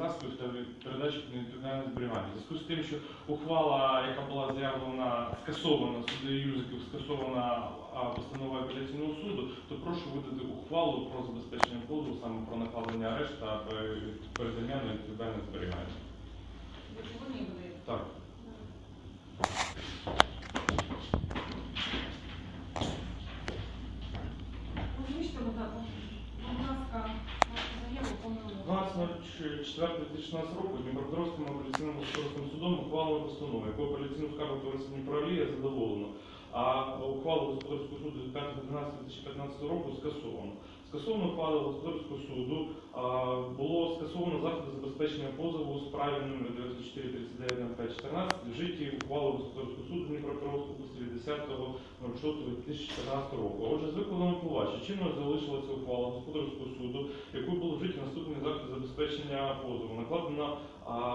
засобів та передачі під невідповідальне зберігання. Зв'язку з тим, що ухвала, яка була заявлена, скасована суддею Юзиків, скасована постановою апеляційного суду, то прошу видати ухвалу про забезпечення позову саме про накладення арешту та передання на відповідальне зберігання. Так. Озвучте, будь 17.04.2016 року Дніпропетровським апеляційним господарським судом ухвалили постанову, яку апеляційну скаргу товариства Дніпролія задоволено, а ухвалу господарського суду від року скасовано. Скасовано ухвалу господарського суду а, було скасовано заходи забезпечення позову у справі номер 9439 в житті ухвалу господарського суду Дніпропетровської області від 10.06.2014 року. Отже, з викладом чинно залишилася ухвала господарського суду, яку було вжиті наступний заклад забезпечення позову. Накладено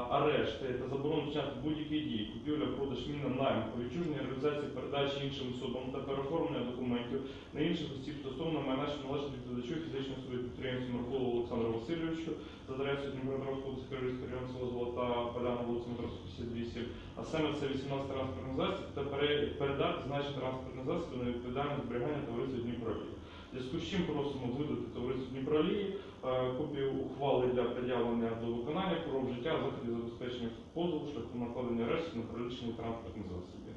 арешт та заборону вчиняти будь-які дії, купівля, продаж, міна, найм, відчуження, реалізації передачі іншим особам та переоформлення документів на інших осіб стосовно майна, що належить відповідачу фізичної особи підприємцю Миколу Олександру Васильовичу за адресою Дніпропетровського області району села Золота Поляна, вулиця Дмитровська, 58, а саме це 18 транспортних засіб та передати значні транспортні засоби на відповідальне зберігання товариства Дніпролії. Зв'язку з чим просимо видати товариству Дніпролії е, копію ухвали для пред'явлення до виконання про вжиття заходів забезпечення позову шляхом накладення арешту на перелічені транспортні засоби.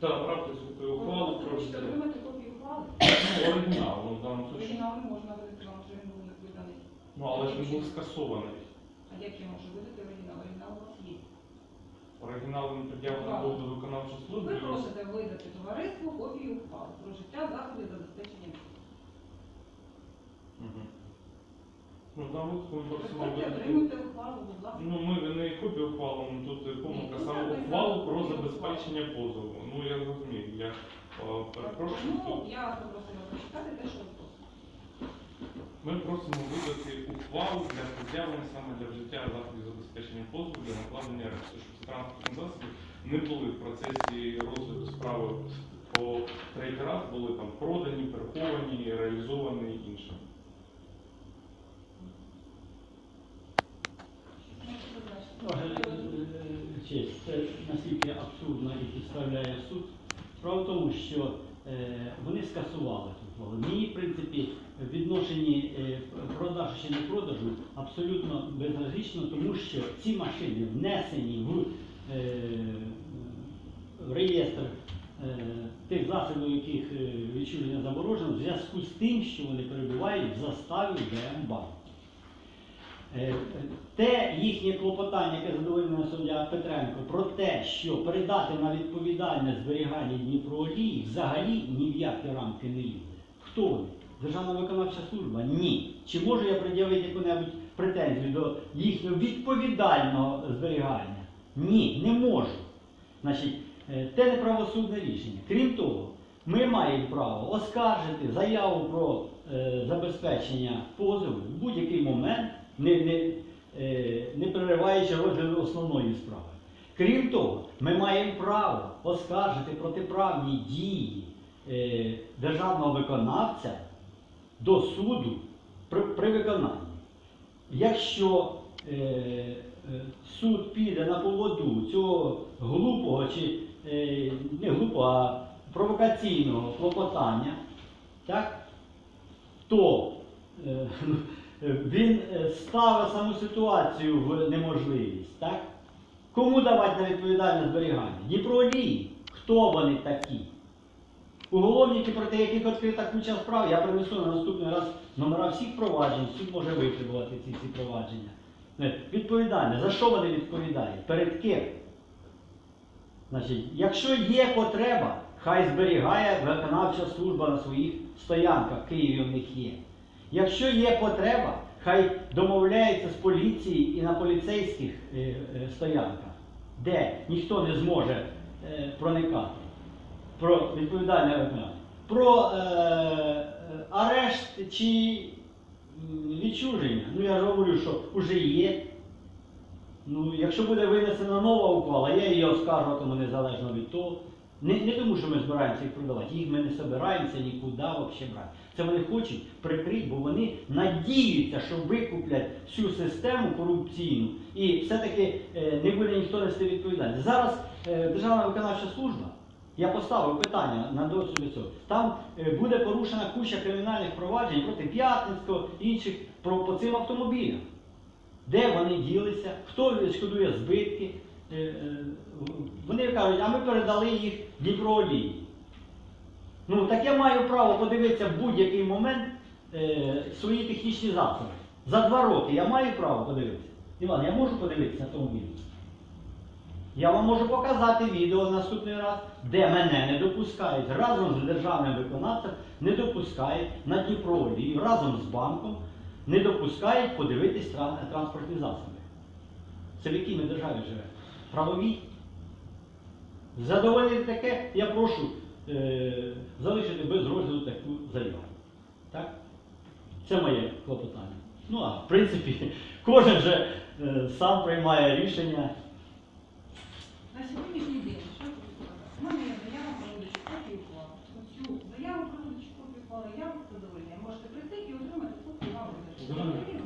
Та направте копію ухвали про Хочете вжиття. отримати копію ухвали? Ну, оригінал, ну, в даному случаї. Оригінал не можна видати вам, що він був виданий. Ну, але ж він був скасований. А як я можу видати оригінал? Оригінал у вас є. Оригінал він пред'явлений Ухвала. був до виконавчої служби. Ви просите видати товариству копію ухвали про життя заходів забезпечення. Мгм. Ну, даному випадку ми просимо Приходьте, видати. отримуйте ухвалу, будь ласка. Ну, ми не копію ухвалу, ну, тут е, помилка, саме ухвалу про забезпечення позову. Ну, я розумію, я о, перепрошую. Ну, тут я попросила прочитати те, що ви просите. Ми просимо видати ухвалу для пред'явлення саме для вжиття заходів забезпечення позову для накладення арешту, щоб транспортні засоби не були в процесі розгляду справи по третій раз, були там продані, переховані, реалізовані і інше. Ну? Ваше е, честь, це наскільки абсурдно і підставляє суд. Справа в тому, що е, вони скасували ухвалу. Мені, в принципі, відношенні е, продажу чи не продажу абсолютно безразлічно, тому що ці машини внесені в, е, реєстр е, тих засобів, яких відчуження заборожено, в зв'язку з тим, що вони перебувають в заставі ДМБА. Е, Те їхнє клопотання, яке задовольнено суддя Петренко, про те, що передати на відповідальне зберігання Дніпроолії взагалі ні в які рамки не лізе. Хто вони? Державна виконавча служба? Ні. Чи можу я пред'явити яку-небудь претензію до їхнього відповідального зберігання? Ні, не можу. Значить, е, те неправосудне рішення. Крім того, ми маємо право оскаржити заяву про е, забезпечення позову в будь-який момент, не, не, е, не перериваючи розгляду основної справи. Крім того, ми маємо право оскаржити протиправні дії е, державного виконавця до суду при, при виконанні. Якщо е, е, суд піде на поводу цього глупого чи е, не глупого, а провокаційного клопотання, так, то е, він е, ставить саму ситуацію в неможливість. Так? Кому давати на відповідальне зберігання? Дніпролії. Хто вони такі? Уголовники, проти яких відкрита куча справ, я принесу на наступний раз номера всіх проваджень, суд може витребувати ці всі провадження. Е, Відповідальне. За що вони відповідають? Перед ким? Значить, якщо є потреба, хай зберігає виконавча служба на своїх стоянках, в Києві в них є. Якщо є потреба, хай домовляється з поліцією і на поліцейських е, е, стоянках, де ніхто не зможе проникати про відповідальне виконання. Про е, е, арешт чи відчуження. Ну я ж говорю, що вже є. Ну, якщо буде винесена нова ухвала, я її оскаржуватиму незалежно від того. Не, не тому, що ми збираємося їх продавати, їх ми не збираємося нікуди взагалі брати. Це вони хочуть прикрити, бо вони надіються, що викуплять всю систему корупційну і все-таки е, не буде ніхто нести відповідальність. Зараз е, Державна виконавча служба, я поставив питання на досвід цього. Там е, буде порушена куча кримінальних проваджень проти П'ятницького інших про, по цим автомобілям. Де вони ділися, хто відшкодує збитки. Е, е, Вони кажуть, а ми передали їх Дніпроолії. Ну, так я маю право подивитися в будь-який момент е, свої технічні засоби. За два роки я маю право подивитися. Іван, я можу подивитися автомобіль? Я вам можу показати відео наступний раз, де мене не допускають разом з державним виконавцем, не допускають на Дніпроолію разом з банком, не допускають подивитись тран- транспортні засоби. Це в якій ми державі живемо? Правовій? Задовольнити таке, я прошу е, залишити без розгляду таку заяву. Так? Це моє клопотання. Ну а в принципі, кожен же е, сам приймає рішення. На сьогоднішній день? У мене є заява про видачу копії ухвали. Оцю заяву про видачу копії ухвали я задовольняю. Можете прийти і отримати копію вам видачу.